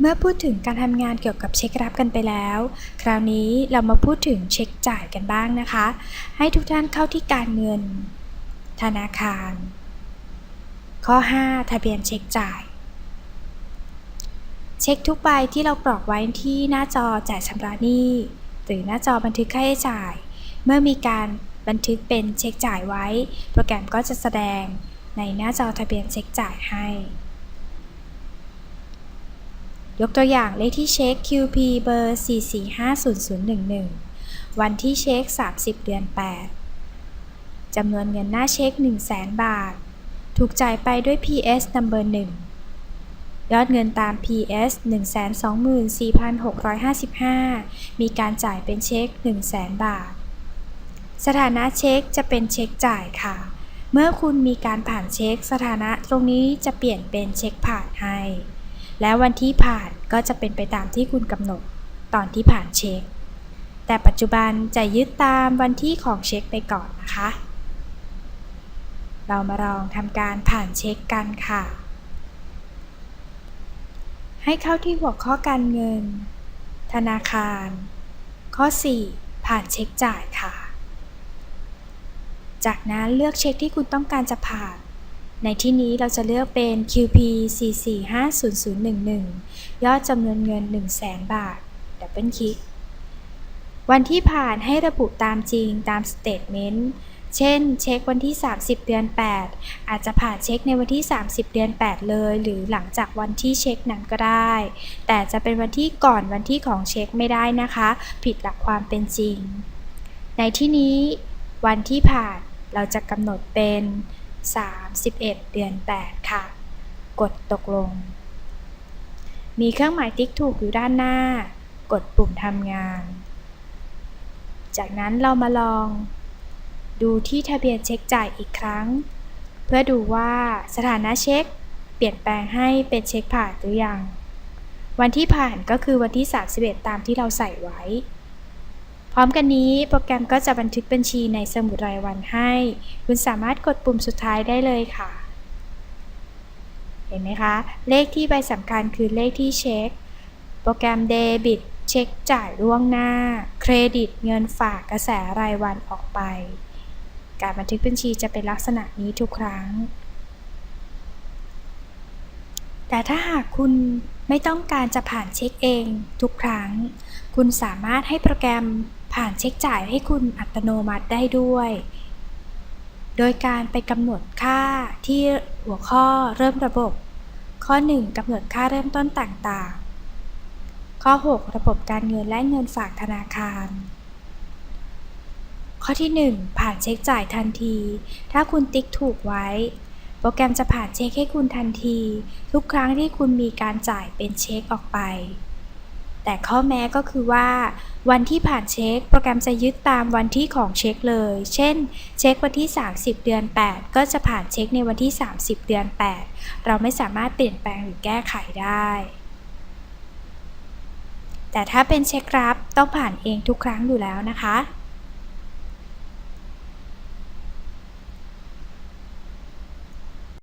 เมื่อพูดถึงการทำงานเกี่ยวกับเช็ครับกันไปแล้ว คราวนี้เรามาพูดถึงเช็คจ่ายกันบ้างนะคะ ให้ทุกท่านเข้าที่การเงิน ธนาคาร ข้อ 5 ทะเบียนเช็คจ่าย เช็คทุกใบที่เรากรอกไว้ที่หน้าจอจ่ายชำระหนี้ หรือหน้าจอบันทึกค่าใช้จ่าย เมื่อมีการบันทึกเป็นเช็คจ่ายไว้ โปรแกรมก็จะแสดงในหน้าจอทะเบียนเช็คจ่ายให้ ยกตัวอย่างเลขที่เช็ค QP เบอร์ 4450011 วันที่เช็ค 30 เดือน 8 จำนวนเงินหน้าเช็ค 100,000 บาท ถูกจ่ายไปด้วย PS number 1 ยอดเงินตาม PS 124,655 มีการจ่ายเป็นเช็ค 100,000 บาท สถานะเช็คจะเป็นเช็คจ่ายค่ะ เมื่อคุณมีการผ่านเช็ค สถานะตรงนี้จะเปลี่ยนเป็นเช็คผ่านให้ และวันที่ผ่านก็จะเป็นไปตามที่คุณกำหนดตอนที่ผ่านเช็ค แต่ปัจจุบันจะยึดตามวันที่ของเช็คไปก่อนนะคะ เรามาลองทำการผ่านเช็คกันค่ะ ให้เข้าที่หัวข้อการเงิน ธนาคาร ข้อ 4 ผ่านเช็คจ่ายค่ะ จากนั้นเลือกเช็คที่คุณต้องการจะผ่าน ในที่นี้เราจะเลือกเป็น QP 4450011ยอดจำนวนเงิน 100,000 บาท ดับเบิลคลิก วันที่ผ่านให้ระบุตามจริงตามสเตทเมนต์ เช่น เช็ควันที่ 30 เดือน 8 อาจจะผ่านเช็คในวันที่ 30 เดือน 8 เลย หรือหลังจากวันที่เช็คนั้นก็ได้ แต่จะเป็นวันที่ก่อนวันที่ของเช็คไม่ได้นะคะ ผิดหลักความเป็นจริง ในที่นี้ วันที่ผ่านเราจะกำหนดเป็น 31 เดือน 8 ค่ะ กดตกลง มีเครื่องหมายติ๊กถูกอยู่ด้านหน้า กดปุ่มทำงาน จากนั้นเรามาลอง ดูที่ทะเบียนเช็คจ่ายอีกครั้ง เพื่อดูว่าสถานะเช็ค เปลี่ยนแปลงให้เป็นเช็คผ่านหรือยัง วันที่ผ่านก็คือวันที่ 31 ตามที่เราใส่ไว้ พร้อมกันนี้โปรแกรมก็จะบันทึกบัญชีในสมุดรายวันให้ คุณสามารถกดปุ่มสุดท้ายได้เลยค่ะ เห็นไหมคะ เลขที่ใบสำคัญคือเลขที่เช็ค โปรแกรมเดบิตเช็คจ่ายล่วงหน้า เครดิตเงินฝากกระแสรายวันออกไป การบันทึกบัญชีจะเป็นลักษณะนี้ทุกครั้ง แต่ถ้าหากคุณไม่ต้องการจะผ่านเช็คเองทุกครั้ง คุณสามารถให้โปรแกรม ผ่านเช็คจ่ายให้คุณอัตโนมัติได้ด้วย โดยการไปกำหนดค่าที่หัวข้อเริ่มระบบ ข้อ 1กำหนดค่าเริ่มต้นต่างๆ ข้อ 6 ระบบการเงินและเงินฝากธนาคาร ข้อที่ 1 ผ่านเช็คจ่ายทันที ถ้าคุณติ๊กถูกไว้ โปรแกรมจะผ่านเช็คให้คุณทันที ทุกครั้งที่คุณมีการจ่ายเป็นเช็คออกไป แต่ข้อแม้ก็คือว่า วันที่ผ่านเช็ค โปรแกรมจะยึดตามวันที่ของเช็คเลย เช่น เช็ควันที่ 30 เดือน 8 ก็จะผ่านเช็คในวันที่ 30 เดือน 8 เราไม่สามารถเปลี่ยนแปลงหรือแก้ไขได้ แต่ถ้าเป็นเช็ครับต้องผ่านเองทุกครั้งอยู่แล้วนะคะ